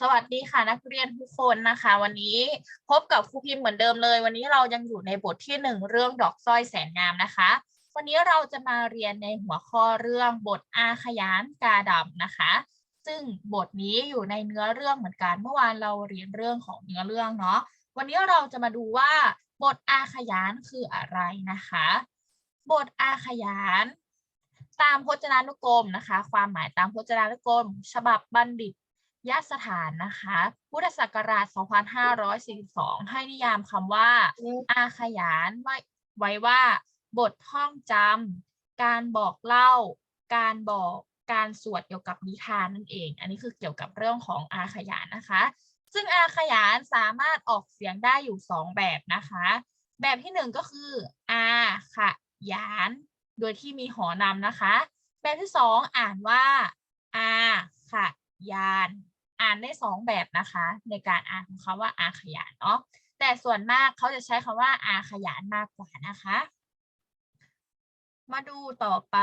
สวัสดีค่ะนักเรียนทุกคนนะคะ วันนี้พบกับครูพิมพ์เหมือนเดิมเลย วันนี้เรายังอยู่ในบทที่หนึ่งเรื่องดอกสร้อยแสนงามนะคะ วันนี้เราจะมาเรียนในหัวข้อเรื่องบทอาขยานกาดำนะคะ ซึ่งบทนี้อยู่ในเนื้อเรื่องเหมือนกันเมื่อวานเราเรียนเรื่องของเนื้อเรื่องเนาะวันนี้เราจะมาดูว่า บทอาขยานคืออะไรนะคะ บทอาขยานตามพจนานุกรมนะคะ ความหมายตามพจนานุกรม ฉบับบัณฑิต ยสถานนะคะ พุทธศักราช 2542 ให้นิยามคำว่า อาขยานไว้ไว้ว่า บทท่องจำการบอกเล่า การบอกการสวดเกี่ยวกับนิทานนั่นเอง อันนี้คือเกี่ยวกับเรื่องของอาขยานนะคะ ซึ่งอาขยานสามารถออกเสียงได้อยู่สองแบบนะคะ แบบที่หนึ่งก็คือ อาขยาน โดยที่มีหอนำนะคะ แบบที่สองอ่านว่า อาขยาน อ่านได้สองแบบนะคะ ในการอ่านของเขาว่าอาขยานเนาะแต่ส่วนมากเขาจะใช้คำว่าอาขยานมากกว่านะคะ มาดูต่อไป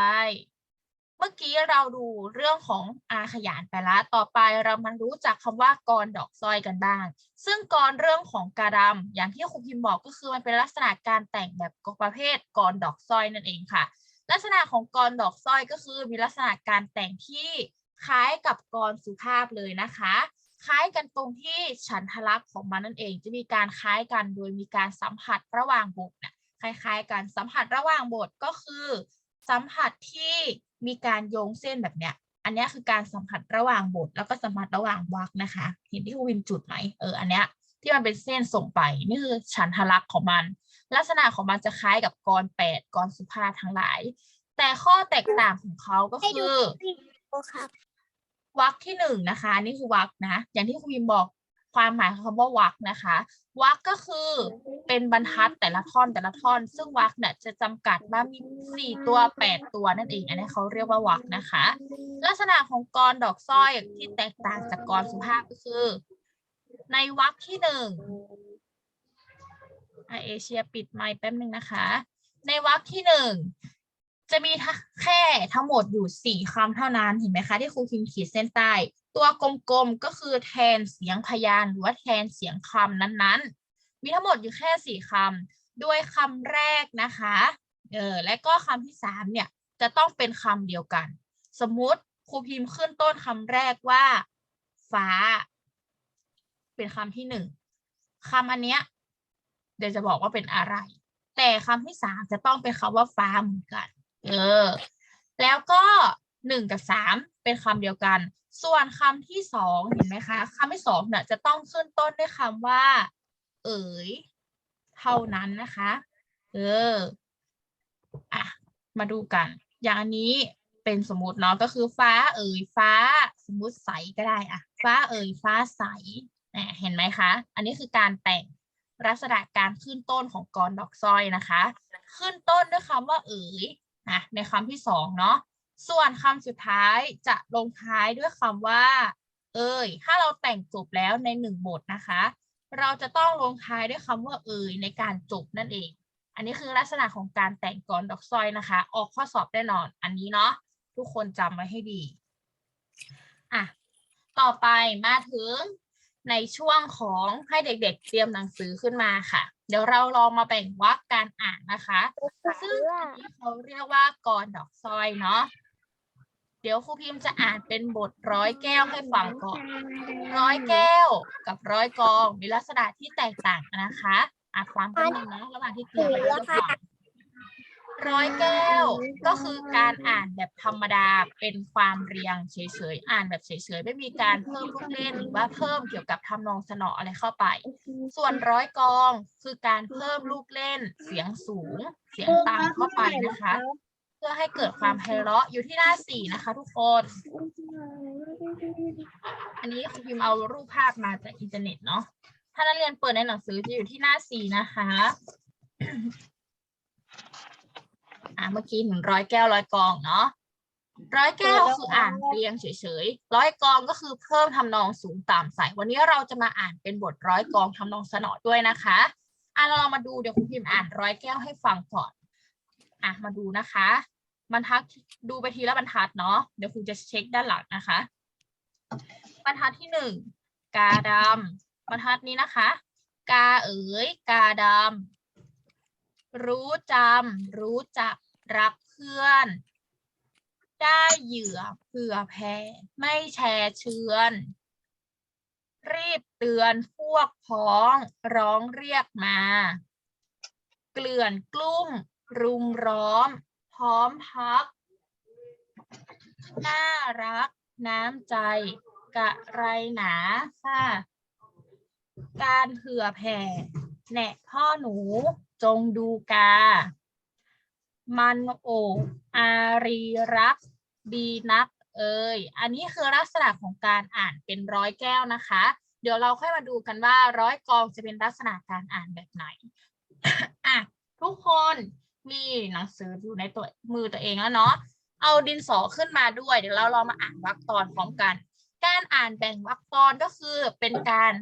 เมื่อกี้เราดูเรื่องของอาขยานไปละต่อไปเรามารู้จักคำว่ากรดอกสร้อยกันบ้าง ซึ่งกรเรื่องของกระดำอย่างที่ครูพิมพ์บอกก็คือมันเป็นลักษณะการแต่งแบบประเภทกรดอกสร้อยนั่นเองค่ะ ลักษณะของกรดอกสร้อยก็คือมีลักษณะการแต่งที่ คล้ายกับกรสุภาพเลยนะคะ คล้ายกันตรงที่ฉันทลักษณ์ของมันนั่นเอง จะมีการคล้ายกันโดยมีการสัมผัสระหว่างบทเนี่ยคล้ายๆกันสัมผัสระหว่างบทก็คือ สัมผัสที่มีการโยงเส้นแบบเนี้ย อันนี้คือการสัมผัสระหว่างบท แล้วก็สัมผัสระหว่างวรรคนะคะ เห็นที่ครูวินจุดไหมเอออันเนี้ยที่มันเป็นเส้นส่งไปนี่คือฉันทลักษณ์ของมัน ลักษณะของมันจะคล้ายกับกรแปดกรสุภาพทั้งหลาย แต่ข้อแตกต่างของเขาก็คือ วรรคที่หนึ่งนะคะนี่คือวรรคนะ อย่างที่ครูพิมบอกความหมายของคำว่าวรรคนะคะวรรคก็คือเป็นบรรทัดแต่ละท่อนแต่ละท่อน ซึ่งวรรคเนี่ยจะจำกัดว่ามีสี่ตัวแปดตัวนั่นเอง อันนี้เขาเรียกว่าวรรคนะคะ ลักษณะของกรดอกสร้อยที่แตกต่างจากกรสุภาพก็คือ ในวรรคที่หนึ่งอะเอเชียปิดไมค์แป๊บนึงนะคะ ในวรรคที่หนึ่ง จะมีแค่ทั้งหมดอยู่สี่คำเท่านั้นเห็นไหมคะ ที่ครูพิมพ์ขีดเส้นใต้ ตัวกลมๆก็คือแทนเสียงพยานหรือว่าแทนเสียงคำนั้นๆ มีทั้งหมดอยู่แค่สี่คำโดยคำแรกนะคะเออและก็คำที่สามเนี่ยจะต้องเป็นคำเดียวกัน สมมุติครูพิมพ์ขึ้นต้นคำแรกว่า ฟ้า เป็นคำที่หนึ่งคำอันเนี้ยเดี๋ยวจะบอกว่าเป็นอะไร แต่คำที่สามจะต้องเป็นคำว่าฟ้าเหมือนกัน เออ แล้วก็หนึ่งกับสามเป็นคำเดียวกัน ส่วนคำที่สองเห็นไหมคะคำที่สองเนี่ยจะต้องขึ้นต้นด้วยคำว่า เอ๋ย เท่านั้นนะคะ เออ อะ มาดูกัน อย่างนี้เป็นสมมติเนาะก็คือฟ้า เอ๋ยฟ้า สมมติใสก็ได้อะฟ้าเอ๋ยฟ้าใสอะเห็นไหมคะ อันนี้คือการแต่งลักษณะการขึ้นต้นของกรดอกสร้อยนะคะ ขึ้นต้นด้วยคำว่าเอ๋ย นะในคำที่สองเนาะส่วนคำสุดท้ายจะลงท้ายด้วยคำว่า เอ่ยถ้าเราแต่งจบแล้วในหนึ่งบทนะคะ เราจะต้องลงท้ายด้วยคำว่าเอ่ยในการจบนั่นเอง อันนี้คือลักษณะของการแต่งกรดอกสร้อยนะคะ ออกข้อสอบแน่นอน อันนี้เนาะทุกคนจำไว้ให้ดีอะต่อไปมาถึง ในช่วงของให้เด็กๆ เตรียมหนังสือขึ้นมาค่ะ เดี๋ยวเราลองมาแบ่งวรรคการอ่านนะคะ ซึ่งอันนี้เขาเรียกว่ากรดอกสร้อยเนาะเดี๋ยวครูพิมพ์จะอ่านเป็นบทร้อยแก้วให้ฟังก่อน ร้อยแก้วกับร้อยกองมีลักษณะที่แตกต่างกันนะคะอะฟังกันหนึ่งนะระหว่างที่เตรียมไปก็ฟัง ร้อยแก้ว ก็คือการอ่านแบบธรรมดาเป็นความเรียงเฉยๆ อ่านแบบเฉยๆ ไม่มีการเพิ่มลูกเล่นหรือว่าเพิ่มเกี่ยวกับทำนองสนออะไรเข้าไป ส่วนร้อยกองคือการเพิ่มลูกเล่น เสียงสูง เสียงต่ำเข้าไปนะคะ เพื่อให้เกิดความไพเราะอยู่ที่หน้าสี่นะคะทุกคน อันนี้ครูพิมพ์เอารูปภาพมาจากอินเทอร์เน็ตเนาะ ถ้านักเรียนเปิดในหนังสือจะอยู่ที่หน้าสี่นะคะ อ่าเมื่อกี้ถึงร้อยแก้วร้อยกองเนาะร้อยแก้วคืออ่านเรียงเฉยๆร้อยกองก็คือเพิ่มทำนองสูงต่ำใส่วันนี้เราจะมาอ่านเป็นบทร้อยกองทำนองสนอด้วยนะคะอะเราลองมาดูเดี๋ยวครูพิมพ์อ่านร้อยแก้วให้ฟังก่อนอะมาดูนะคะบรรทัดดูไปทีละบรรทัดเนาะเดี๋ยวครูจะเช็คด้านหลังนะคะ บรรทัดที่หนึ่งกาดำบรรทัดนี้นะคะ กาเอ๋ยกาดำ รู้จำรู้จักรักเพื่อน ได้เหยื่อเผื่อแผ่ไม่แชร์เชื้อน รีบเตือนพวกพ้องร้องเรียกมา เกลื่อนกลุ้มรุมร้อม พร้อมพัก น่ารัก น้ำใจ กะไรหนาค่ะ การเผื่อแผ่แหนะพ่อหนู จงดูกา มันโอบอารีรักดีนักเอ่ย อันนี้คือลักษณะของการอ่านเป็นร้อยแก้วนะคะ เดี๋ยวเราค่อยมาดูกันว่าร้อยกองจะเป็นลักษณะการอ่านแบบไหนอะทุกคนมีหนังสืออยู่ในตัวมือตัวเองแล้วเนาะ เอาดินสอขึ้นมาด้วย เดี๋ยวเราลองมาอ่านวรรคตอนพร้อมกัน การอ่านแบ่งวรรคตอนก็คือเป็นการ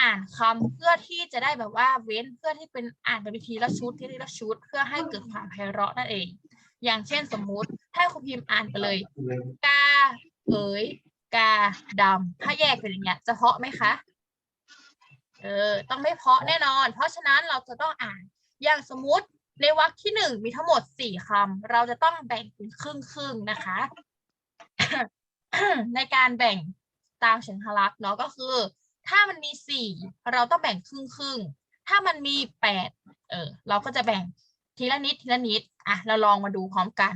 อ่านคำเพื่อที่จะได้แบบว่าเว้นเพื่อที่เป็นอ่านเป็นวิธีละชุดทีละชุด เพื่อให้เกิดความไพเราะนั่นเอง อย่างเช่นสมมุติถ้าครูพิมพ์อ่านไปเลย กาเอ๋ยกาดำถ้าแยกเป็นอย่างเงี้ยจะเพาะไหมคะเออต้องไม่เพาะแน่นอน เพราะฉะนั้นเราจะต้องอ่านอย่างสมมุติในวรรคที่หนึ่งมีทั้งหมดสี่คำเราจะต้องแบ่งเป็นครึ่งครึ่งๆนะคะ ในการแบ่งตามเชิงทลักษณ์เนาะก็คือ ถ้ามันมีสี่เราต้องแบ่งครึ่งครึ่งถ้ามันมีแปดเออเราก็จะแบ่งทีละนิดทีละนิดอะเราลองมาดูพร้อมกัน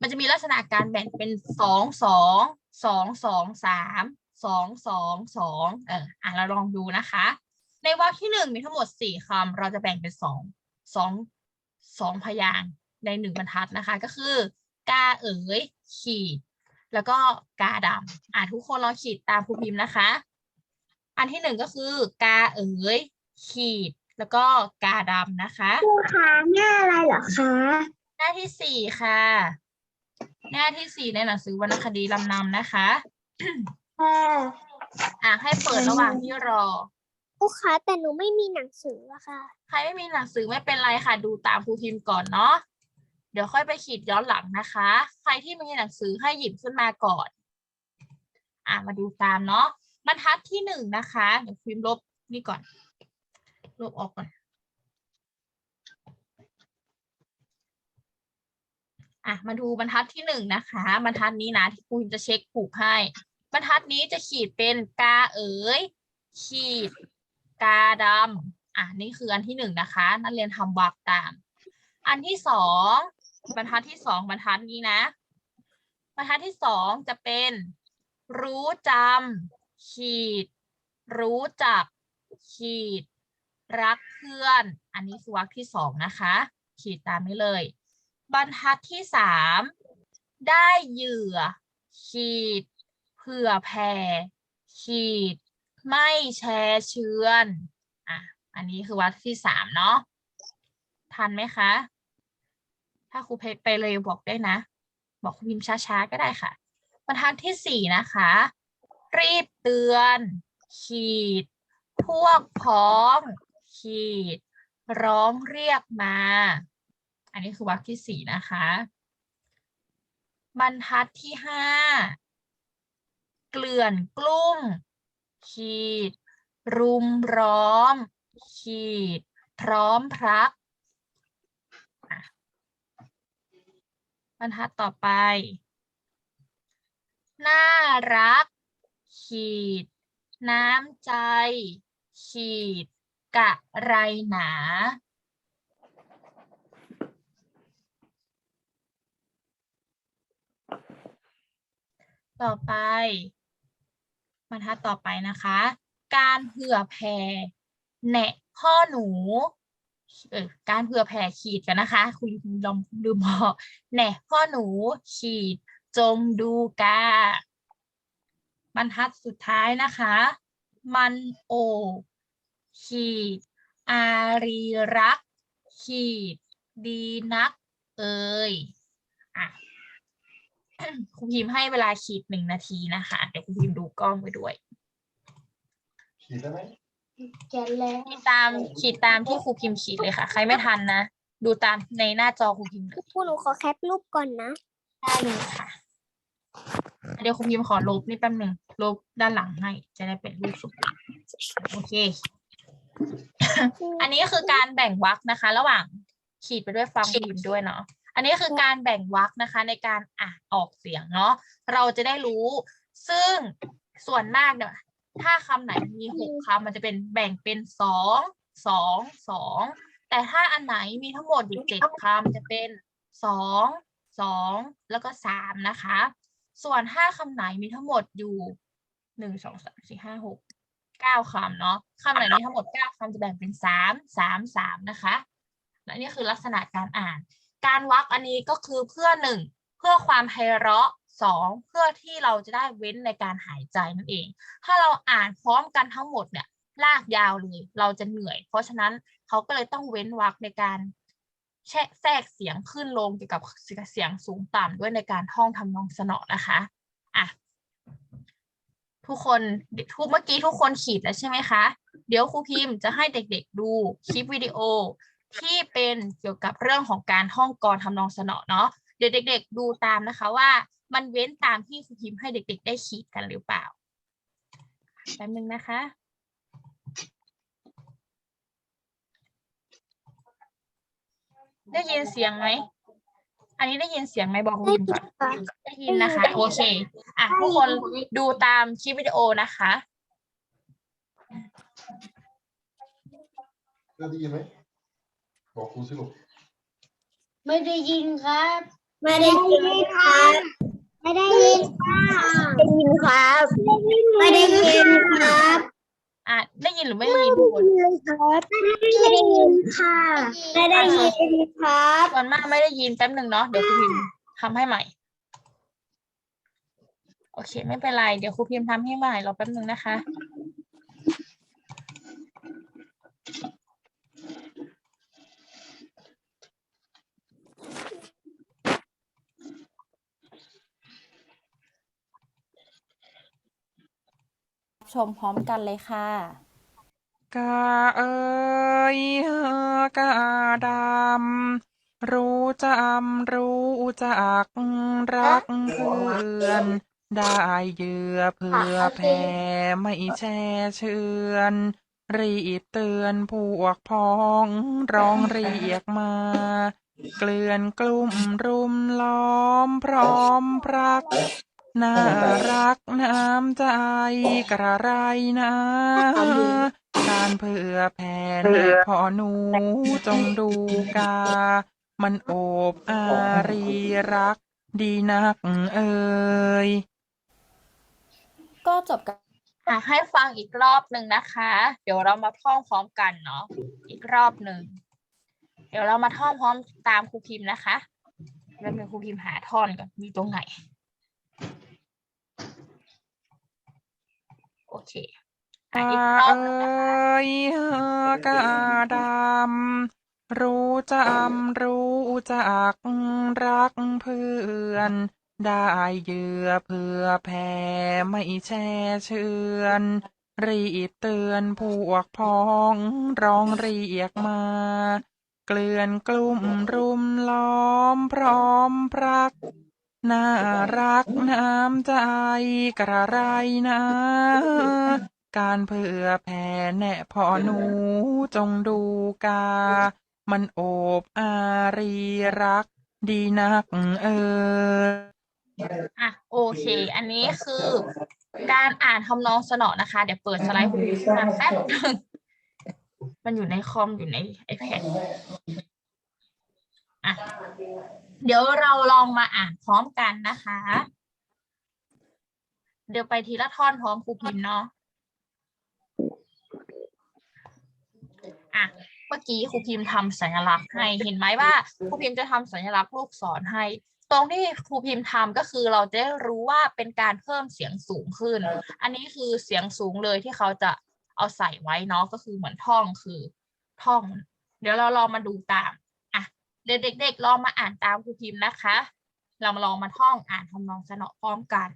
มันจะมีลักษณะการแบ่งเป็นสองสองสองสองสามสองสองสองเอออะเราลองดูนะคะ ในวรรคที่หนึ่งมีทั้งหมดสี่คำเราจะแบ่งเป็นสองสองสองพยางในหนึ่งบรรทัดนะคะ ก็คือกาเอ๋ยขีด แล้วก็กาดำอะทุกคนลองขีดตามครูพิมพ์นะคะ อันที่หนึ่งก็คือกาเอ๋ยขีด แล้วก็กาดำนะคะครูคะหน้าอะไรเหรอคะหน้าที่สี่ค่ะ หน้าที่สี่ในหนังสือวรรณคดีลำนำนะคะค่ะอะให้เปิดระหว่างที่รอครูคะแต่หนูไม่มีหนังสืออะค่ะ ใครไม่มีหนังสือไม่เป็นไรค่ะ ดูตามครูพิมพ์ก่อนเนาะเดี๋ยวค่อยไปขีดย้อนหลังนะคะ ใครที่มีหนังสือให้หยิบขึ้นมาก่อน อะมาดูตามเนาะ บรรทัดที่หนึ่งนะคะเดี๋ยวครูพิมลบนี่ก่อน ลบออกก่อนอะมาดูบรรทัดที่หนึ่งนะคะ บรรทัดนี้นะที่ครูจะเช็คผูกให้ บรรทัดนี้จะขีดเป็นกาเอ๋ยขีดกาดำอะนี่คืออันที่หนึ่งนะคะ นักเรียนทำวรรคตาม อันที่สองบรรทัดที่สองบรรทัดนี้นะ บรรทัดที่สองจะเป็นรู้จำ ขีด รู้จัก ขีด รักเพื่อน อันนี้คือวรรคที่สองนะคะ ขีดตามนี้เลย บรรทัดที่สามได้เหยื่อ ขีด เผื่อแผ่ขีด ไม่แชร์เชื้อนอะอันนี้คือวรรคที่สามเนาะทันไหมคะ ถ้าครูเพชรไปเลยบอกได้นะ บอกครูพิมพ์ช้าๆก็ได้ค่ะบรรทัดที่สี่นะคะ รีบเตือน ขีด พวกพ้อง ขีด ร้องเรียกมา อันนี้คือวรรคที่สี่นะคะ บรรทัดที่ห้าเกลื่อนกลุ้ม ขีด รุมร้อม ขีด พร้อมพรัก บรรทัดต่อไป น่ารัก ขีด น้ำใจ ขีด กะไรหนา ต่อไปบรรทัดต่อไปนะคะ การเผื่อแผ่แหนะพ่อหนู เออการเผื่อแผ่ขีดกันนะคะคุณลองดูบอกแหนะพ่อหนูขีด จงดูกา บรรทัดสุดท้ายนะคะ มันโอบขีด อารีรัก ขีด ดีนัก เอ่ยอะครูพิมพ์ให้เวลาขีดหนึ่งนาทีนะคะ เดี๋ยวครูพิมพ์ดูกล้องไปด้วย ขีดได้ไหมแกะแล้วขีดตามขีดตามที่ครูพิมพ์ขีดเลยค่ะ ใครไม่ทันนะ ดูตามในหน้าจอครูพิมพ์เลยพวกหนูขอแคปรูปก่อนนะ ได้เลยค่ะ เดี๋ยวครูพิมขอลบนี่แป๊บหนึ่งลบด้านหลังให้ จะได้เป็นรูปสุดโอเค อันนี้คือการแบ่งวรรคนะคะ ระหว่างขีดไปด้วยฟังพิมพ์ด้วยเนาะ อันนี้คือการแบ่งวรรคนะคะ ในการอ่านออกเสียงเนาะ เราจะได้รู้ ซึ่งส่วนมากเนี่ย ถ้าคำไหนมีหกคำมันจะเป็นแบ่งเป็นสองสองสองแต่ถ้าอันไหนมีทั้งหมดอยู่เจ็ดคำจะเป็นสองสองแล้วก็สามนะคะ ส่วนถ้าคำไหนมีทั้งหมดอยู่หนึ่งสองสามสี่ห้าหกเก้าคำเนาะคำไหนมีทั้งหมดเก้าคำจะแบ่งเป็นสามสามสามนะคะและนี่คือลักษณะการอ่าน การวักอันนี้ก็คือเพื่อหนึ่งเพื่อความไพเราะสองเพื่อที่เราจะได้เว้นในการหายใจนั่นเอง ถ้าเราอ่านพร้อมกันทั้งหมดเนี่ยลากยาวเลย เราจะเหนื่อย เพราะฉะนั้นเขาก็เลยต้องเว้นวรรคในการ แชะแทรกเสียงขึ้นลงเกี่ยวกับเสียงสูงต่ำด้วยในการท่องทำนองสนอนะคะอะทุกคนทุกเมื่อกี้ทุกคนขีดแล้วใช่ไหมคะ เดี๋ยวครูพิมพ์จะให้เด็กๆดูคลิปวิดีโอที่เป็นเกี่ยวกับเรื่องของการท่องกรทำนองสนอเนาะเดี๋ยวเด็ก ๆ ดูตามนะคะว่า มันเว้นตามที่ครูพิมพ์ให้เด็ก ๆ ได้ขีดกันหรือเปล่าแป๊บนึงนะคะ ได้ยินเสียงไหม อันนี้ได้ยินเสียงไหมบอกคุณพิมพ์ก่อนค่ะได้ยินนะคะ โอเค อะทุกคนดูตามคลิปวิดีโอนะคะเพื่อนได้ยินไหมบอกครูสิลูกไม่ได้ยินครับ ไม่ได้ยินครับ ไม่ได้ยินค่ะได้ยินครับ ไม่ได้ยินครับ อะได้ยินหรือไม่ได้ยินทุกคนครับไม่ได้ยินค่ะไม่ได้ยินครับส่วนมากไม่ได้ยินแป๊บหนึ่งเนาะเดี๋ยวครูพิมพ์ทำให้ใหม่ โอเค ไม่เป็นไร เดี๋ยวครูพิมพ์ทำให้ใหม่รอแป๊บหนึ่งนะคะ ชมพร้อมกันเลยค่ะ กาเอ่ยกาดำรู้จำรู้จักรักเพื่อน ได้เยื่อเพื่อแผ่ไม่แช่เชือนรีบเตือนพวกพ้องร้องเรียกมา เกลื่อนกลุ่มรุมล้อมพร้อมพรัก น่ารักน้ำใจกระไรนะ การเผื่อแผ่แน่พอหนูจงดูกา มันโอบอารีรักดีนักเอ่ยก็จบกันอะให้ฟังอีกรอบหนึ่งนะคะ เดี๋ยวเรามาท่องพร้อมกันเนาะอีกรอบหนึ่งเดี๋ยวเรามาท่องพร้อมตามครูพิมพ์นะคะแล้วเป็นงครูพิมพ์หาท่อนก่อนมีตรงไหน โอเคอะกาอีกรอบเอหนึ่งนะคะ้ยกาดำรู้จำรู้จักรักเพื่อน ได้เหยื่อเพื่อแผ่ไม่แช่เชือน รีบเตือนพวกพ้องร้องเรียกมา เกลื่อนกลุ่มรุมล้อมพร้อมพรัก น่ารักน้ำใจกระไรนะ การเผื่อแผ่แน่พอหนูจงดูกา มันโอบอารีรักดีนักเอออะโอเค อันนี้คือการอ่านทำนองสนอนะคะ เดี๋ยวเปิดสไลด์คุณขึ้นมาแป๊บนึงมันอยู่ในคอมอยู่ใน iPad อะ เดี๋ยวเราลองมาอ่านพร้อมกันนะคะ เดี๋ยวไปทีละท่อนพร้อมครูพิมพ์เนาะอะเมื่อกี้ครูพิมพ์ทำสัญลักษณ์ให้เห็นไหมว่าครูพิมพ์จะทำสัญลักษณ์ลูกศรให้ ตรงที่ครูพิมพ์ทำก็คือเราจะได้รู้ว่าเป็นการเพิ่มเสียงสูงขึ้น อันนี้คือเสียงสูงเลยที่เขาจะเอาใส่ไว้เนาะก็คือเหมือนท่องคือท่อง เดี๋ยวเราลองมาดูตาม เด็กๆลองมาอ่านตามครูพิมพ์นะคะ เรามาลองมาท่องอ่านทำนองสนอพร้อมกัน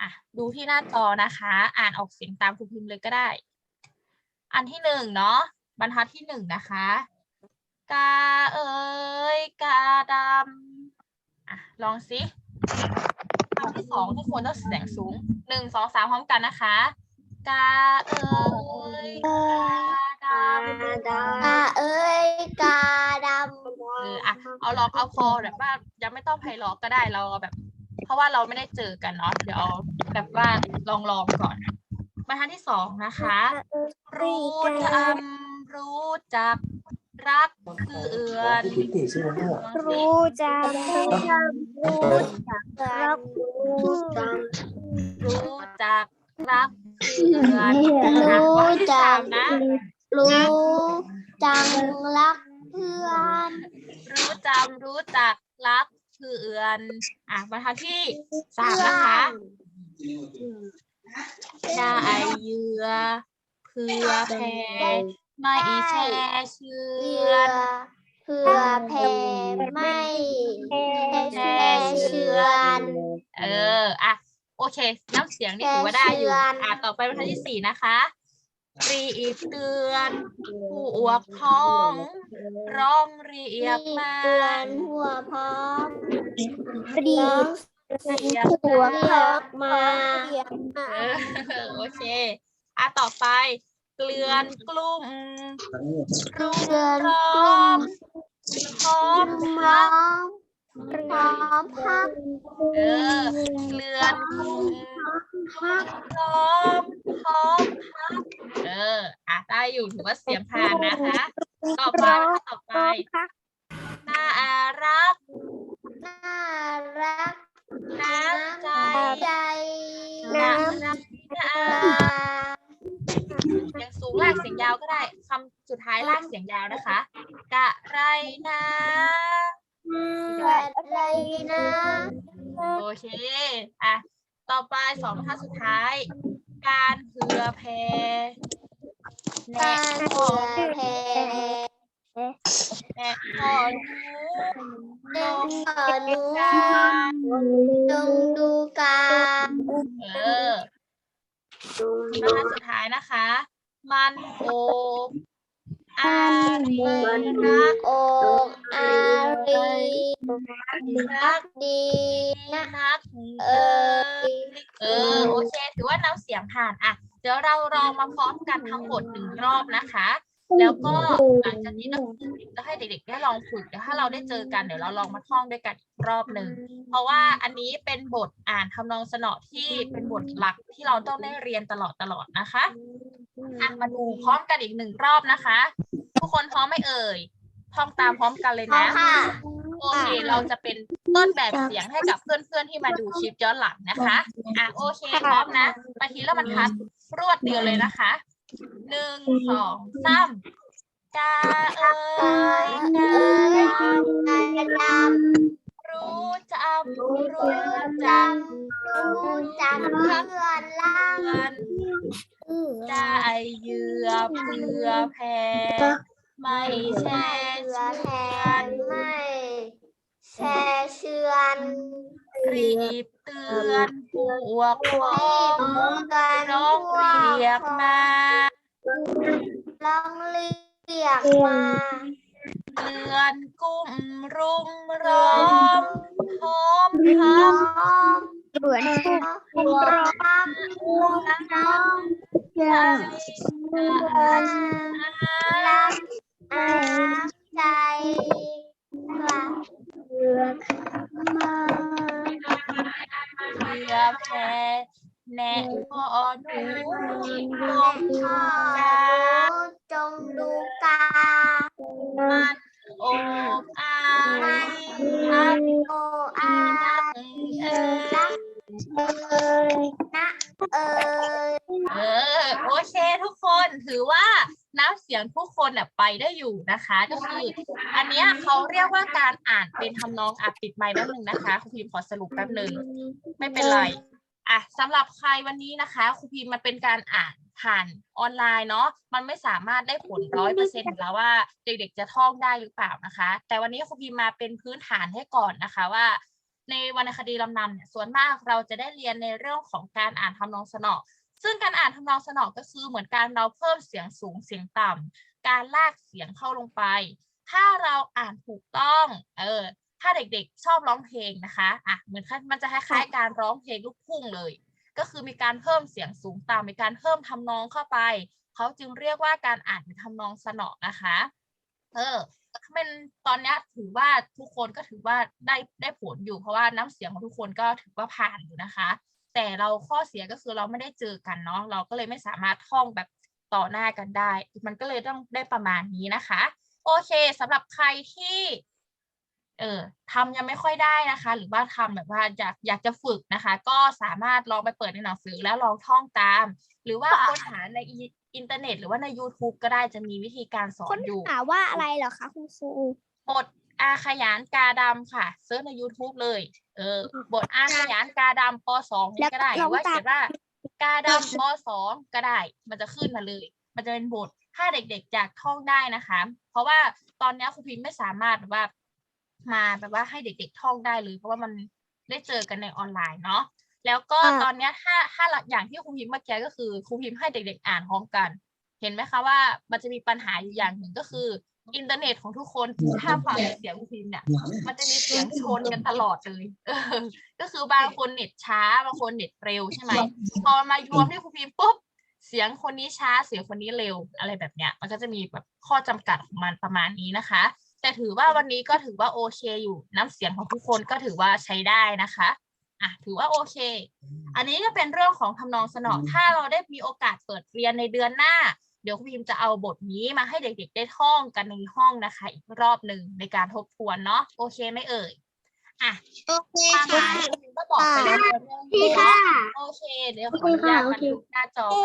อะดูที่หน้าจอนะคะ อ่านออกเสียงตามครูพิมพ์เลยก็ได้ อันที่หนึ่งเนาะบรรทัดที่หนึ่งนะคะ กาเอ๋ยกาดำอะลองสิคำที่สองทุกคนต้องเสียงสูงหนึ่งสองสามพร้อมกันนะคะ กาเอ้ยกา กาเอ้ยกาดำเอออะเอาลองเอาพอแบบว่ายังไม่ต้องไพเราะก็ได้เราแบบ เพราะว่าเราไม่ได้เจอกันเนาะเดี๋ยวเอาแบบว่าลองลองก่อนบรรทัดที่สองนะคะ รู้จำรู้จักรักคือเอือนรู้จักรู้จักรู้จักรักรู้จักรู้จักรักคือเอือนอะรู้บรรทัดที่จัสากมนะ รู้จังรักเพื่อนรู้จำรู้จักรักคือเอือน อะบรรทัดที่สามนะคะได้เหยื่อเพื่อแผ่ไม่แช่เชืเพื่ออนเพื่อแผ่ไม่แช่เชือนเออ อะ โอเค น้ำเสียงนี่ถือว่าได้อยู่แช่เชือนอะ ต่อไปบรรทัดที่สี่นะคะ รีบเตือน ผู้อวกพ้อง ร้องเรียกมาเตือนหัวพร้อมรีร้องบเรียกหัวมาพร้อมมาเออโอเคอะต่อไปเกลือนกลุ่มรุมเตือนร้อกลุ่มมพร้อมพร้พัอกมพร้อมพักเออเกลือนกลุ่ม พักพร้อมพร้อมพักเอออะได้อยู่ถือว่าเสียงผ่านนะคะ ต่อไปต่อไปน่ารักน่ารักน้ำใจใจน้ำน้ำน้ำตาเสียงสูงลากเสียงยาวก็ได้คำสุดท้ายลากเสียงยาวนะคะกะไรนะอะไรนะ โอเค อะ ต่อไปสองบรรทัดสุดท้าย การเผื่อแผ่แนะการเผื่อแผ่แนะนอนหนูเดินต่อหนูการจงดูการเออบรรทัดสุดท้ายนะคะ มันโอบ อารีรักโอกอารีรักดีนะนะนักเออเออโอเคถือว่าน้ำเสียงผ่านอะเดี๋ยวเราลองมาพร้อมกันทั้งหมดหนึ่งรอบนะคะ แล้วก็หลังจากนี้เราจะให้เด็กๆได้ลองฝึกเดี๋ยวถ้าเราได้เจอกันเดี๋ยวเราลองมาท่องด้วยกันอีกรอบหนึ่งเพราะว่าอันนี้เป็นบทอ่านทำนองสนอที่เป็นบทหลักที่เราต้องได้เรียนตลอดตลอดนะคะอะมาดูพร้อมกันอีกหนึ่งรอบนะคะ ทุกคนพร้อมไหมเอ่ยท่องตามพร้อมกันเลยพร้อนะมค่ะโอเค เราจะเป็นต้นแบบเสียงให้กับเพื่อนๆที่มาดูคลิปย้อนหลังนะคะ อะโอเคพร้อมนะมาทีละบรรทัดรวดเดียวเลยนะคะหนึ่งสองสามกาเอ้ยเอ้กายดำรู้จำรู้รู้จจำรู้จักเพื่อนล่างำเพื่อนได้เหยื่อเพื่อแผ่ ไม่แช่เพื่อเชืแทอนไม่แช่เชือนรีบเตือนผู้อวกพ้อรีบงกันร้องเรียกมาร้องเรียกมาเลือนกุ้มรุมร้อมพร้อมพัร้กองเหมือนพวกร้องน้ำใจ รัก อาใจรักเพื่อมาเพื่อแผ่แนะพ่อหนูลพ่องกาจ นะคะ ก็คือ อันเนี้ยเขาเรียกว่าการอ่านเป็นทำนองอะปิดไมค์แป๊บหนึ่งนะคะครูพิมขอสรุปแป๊บหนึ่งไม่เป็นไรอะสำหรับใครวันนี้นะคะครูพิมมันเป็นการอ่านผ่านออนไลน์เนาะมันไม่สามารถได้ผลร้อยเปอร์เซ็นต์แล้วว่าเด็กๆจะท่องได้หรือเปล่านะคะ แต่วันนี้ครูพิมมาเป็นพื้นฐานให้ก่อนนะคะว่าในวรรณคดีลำนำเนี่ยส่วนมากเราจะได้เรียนในเรื่องของการอ่านทำนองสนอซึ่งการอ่านทำนองสนอก็คือเหมือนการเราเพิ่มเสียงสูงเสียงต่ำ การลากเสียงเข้าลงไป ถ้าเราอ่านถูกต้อง เออ ถ้าเด็กๆชอบร้องเพลงนะคะ อะ เหมือนมันจะคล้ายๆ การร้องเพลงลูกทุ่งเลย ก็คือมีการเพิ่มเสียงสูงต่ำมีการเพิ่มทำนองเข้าไป เขาจึงเรียกว่าการอ่านเป็นทำนองสนอนะคะ เออเป็นตอนนี้ถือว่าทุกคนก็ถือว่าได้ได้ผลอยู่เพราะว่าน้ำเสียงของทุกคนก็ถือว่าผ่านอยู่นะคะ แต่เราข้อเสียก็คือเราไม่ได้เจอกันเนาะเราก็เลยไม่สามารถท่องแบบ ต่อหน้ากันได้ มันก็เลยต้องได้ประมาณนี้นะคะ โอเคสำหรับใครที่เออทำยังไม่ค่อยได้นะคะ หรือว่าทำแบบว่าอยากอยากจะฝึกนะคะ ก็สามารถลองไปเปิดในหนังสือแล้วลองท่องตาม หรือว่าค้นหาในอิอินเทอร์เน็ต หรือว่าใน YouTube ก็ได้จะมีวิธีการสอค้นนอยู่หาว่าอะไรเหรอคะคุณครูบทอาขยานกาดำค่ะเซิร์ชใน YouTube เลย เออบทอาขยานกาดำปสองนี่ก็ได้หรือว่าเขียนว่า กาดำปสองก็ได้ มันจะขึ้นมาเลย มันจะเป็นบทถ้าเด็กๆอยากท่องได้นะคะ เพราะว่าตอนนี้ครูพิมพ์ไม่สามารถแบบว่า มาแบบว่าให้เด็ก ๆ ท่องได้เลย เพราะว่ามันได้เจอกันในออนไลน์เนาะแล้วก็อ่าตอนเนี้ยถ้าถ้าอย่างที่ครูพิมพ์เมื่อกี้ก็คือครูพิมพ์ให้เด็ก ๆ อ่านพร้อมกัน เห็นไหมคะว่ามันจะมีปัญหาอยู่อย่างหนึ่งก็คือ อินเทอร์เน็ตของทุกคนถ้าฟังเสียงครูพิมพ์เนี่ย มันจะมีเสียงชนกันตลอดเลยเออก็คือบางคนเน็ตช้าบางคนเน็ตเร็วใช่ไหมพอมารวมที่ครูพิมพ์ปุ๊บเสียงคนนี้ช้าเสียงคนนี้เร็วอะไรแบบเนี้ย มันก็จะมีแบบข้อจำกัดของมันประมาณนี้นะคะ แต่ถือว่าวันนี้ก็ถือว่าโอเคอยู่น้ำเสียงของทุกคนก็ถือว่าใช้ได้นะคะอะถือว่าโอเค อันนี้ก็เป็นเรื่องของทำนองสนอถ้าเราได้มีโอกาสเปิดเรียนในเดือนหน้า เดี๋ยวครูพิมจะเอาบทนี้มาให้เด็กๆได้ท่องกันในห้องนะคะ อีกรอบหนึ่งในการทบทวนเนาะโอเคไหมเอ่ยอะโอเคความหค่ะมายครูพิมก็บอกไปแล้วเรื่องพี่นี้ค่ะเนาะโอเค เดี๋ยวขออนุญาตโอบันเคทึกหน้าจอ